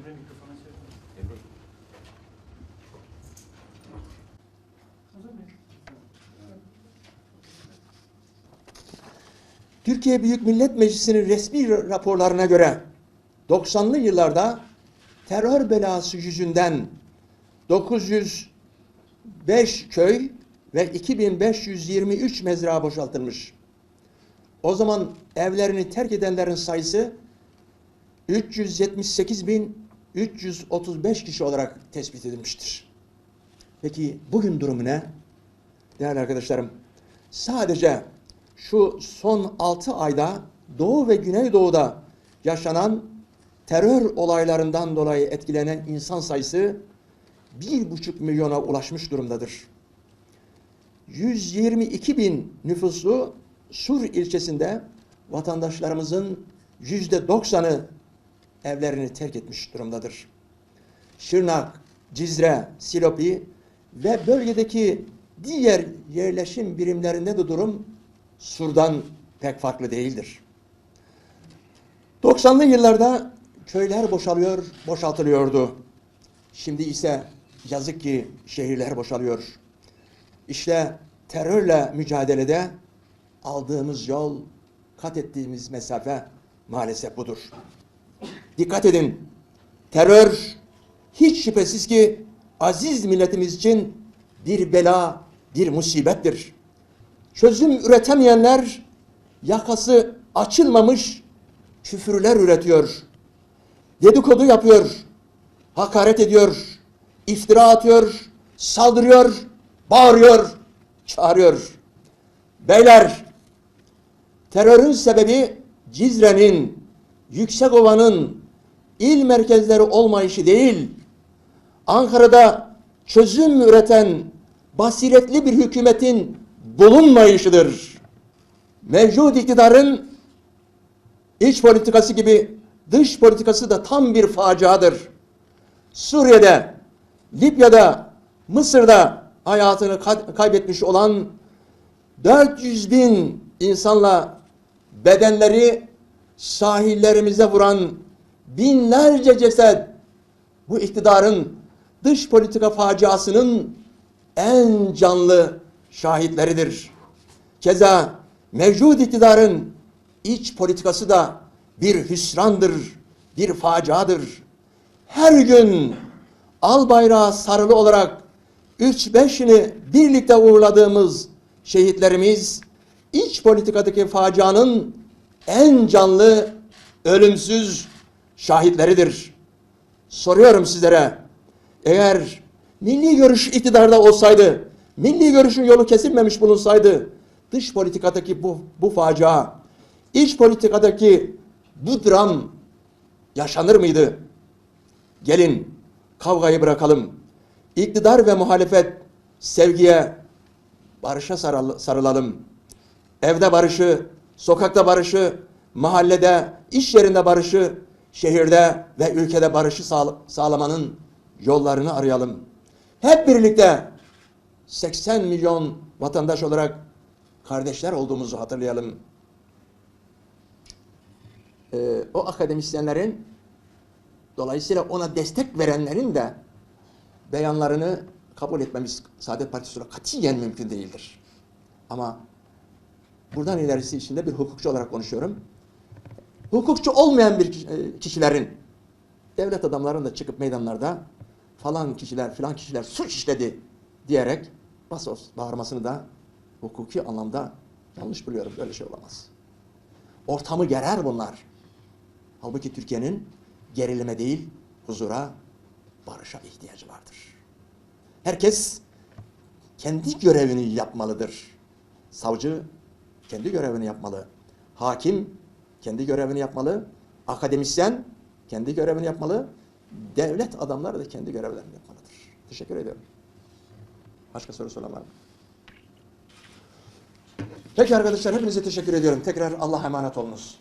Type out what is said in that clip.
Emre mikrofona şey yapalım. Emre. Hazır mıyız? Türkiye Büyük Millet Meclisi'nin resmi raporlarına göre 90'lı yıllarda terör belası yüzünden 905 köy ve 2523 mezra boşaltılmış. O zaman evlerini terk edenlerin sayısı 378.335 kişi olarak tespit edilmiştir. Peki bugün durumu ne? Değerli arkadaşlarım, sadece şu son 6 ayda Doğu ve Güneydoğu'da yaşanan terör olaylarından dolayı etkilenen insan sayısı 1,5 milyona ulaşmış durumdadır. 122 bin nüfuslu Sur ilçesinde vatandaşlarımızın yüzde doksanı evlerini terk etmiş durumdadır. Şırnak, Cizre, Silopi ve bölgedeki diğer yerleşim birimlerinde de durum Sur'dan pek farklı değildir. 90'lı yıllarda köyler boşalıyor, boşaltılıyordu. Şimdi ise yazık ki şehirler boşalıyor. İşte terörle mücadelede aldığımız yol, kat ettiğimiz mesafe maalesef budur. Dikkat edin. Terör hiç şüphesiz ki aziz milletimiz için bir bela, bir musibettir. Çözüm üretemeyenler yakası açılmamış küfürler üretiyor. Dedikodu yapıyor. Hakaret ediyor. iftira atıyor. Saldırıyor. Bağırıyor. Çağırıyor. Beyler terörün sebebi Cizre'nin, Yüksekova'nın il merkezleri olmayışı değil, Ankara'da çözüm üreten basiretli bir hükümetin bulunmayışıdır. Mevcut iktidarın iç politikası gibi dış politikası da tam bir faciadır. Suriye'de, Libya'da, Mısır'da hayatını ka- kaybetmiş olan 400 bin insanla bedenleri sahillerimize vuran binlerce ceset bu iktidarın dış politika faciasının en canlı şahitleridir. Keza mevcut iktidarın iç politikası da bir hüsrandır, bir faciadır. Her gün al bayrağı sarılı olarak üç beşini birlikte uğurladığımız şehitlerimiz iç politikadaki facianın en canlı, ölümsüz şahitleridir. Soruyorum sizlere, eğer milli görüş iktidarda olsaydı, milli görüşün yolu kesilmemiş bulunsaydı, dış politikadaki bu, bu facia, iç politikadaki bu dram yaşanır mıydı? Gelin kavgayı bırakalım. İktidar ve muhalefet sevgiye, barışa sarıl- sarılalım. Evde barışı, sokakta barışı, mahallede, iş yerinde barışı, şehirde ve ülkede barışı sağ- sağlamanın yollarını arayalım. Hep birlikte 80 milyon vatandaş olarak kardeşler olduğumuzu hatırlayalım. Ee, o akademisyenlerin dolayısıyla ona destek verenlerin de beyanlarını kabul etmemiz Saadet Partisi olarak katiyen mümkün değildir. Ama buradan ilerisi içinde bir hukukçu olarak konuşuyorum. Hukukçu olmayan bir e, kişilerin, devlet adamlarının da çıkıp meydanlarda falan kişiler, filan kişiler suç işledi diyerek basos bağırmasını da hukuki anlamda yanlış buluyorum. Böyle şey olamaz. Ortamı gerer bunlar. Halbuki Türkiye'nin gerilime değil, huzura, barışa ihtiyacı vardır. Herkes kendi görevini yapmalıdır. Savcı kendi görevini yapmalı. Hakim kendi görevini yapmalı. Akademisyen kendi görevini yapmalı. Devlet adamları da kendi görevlerini yapmalıdır. Teşekkür ediyorum. Başka soru soran var mı? Peki arkadaşlar hepinize teşekkür ediyorum. Tekrar Allah'a emanet olunuz.